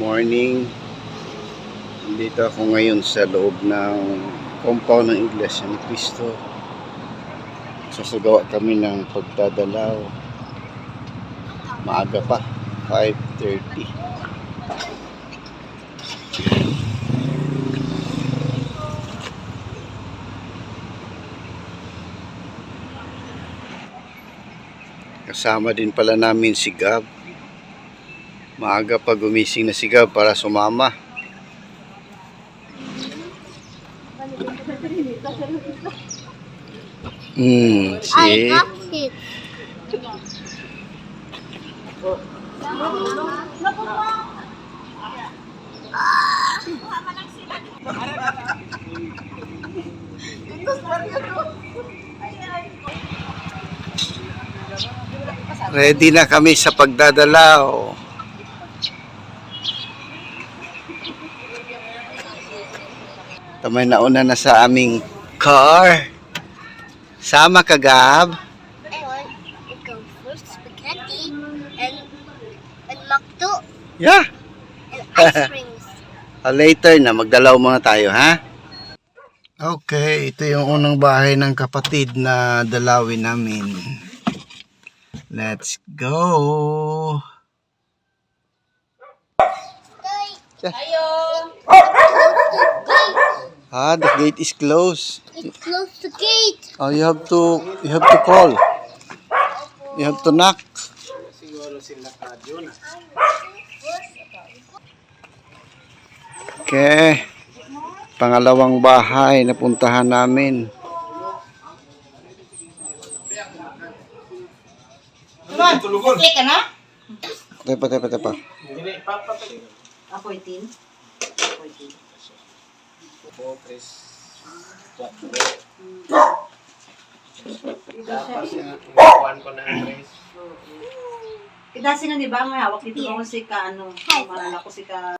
morning. Dito ako ngayon sa loob ng compound ng Iglesia ni Cristo. Sasagawa kami ng pagdadalaw. Maaga pa, 5.30. Kasama din pala namin si Gab. Maaga pa gumising na si Gab para sumama. Hmm, I si got it. ready na kami sa pagdadalaw. Tamay nauna na sa aming car. Sama ka, Gab. I want to go first spaghetti and and McDo Yeah. and ice creams. Ah, later na, magdalaw muna tayo, ha? Okay, ito yung unang bahay ng kapatid na dalawin namin. Let's go! Ayo. Ah, the gate is closed. It's close the gate. Oh, you have to, you have to call. You have to knock. Okay. Pangalawang bahay na puntahan namin. Click ka na? Tepa, tepa, tepa. Appointing. Appointing. Kita sino di ba may hawak dito ako si ka ano, malala ko si ka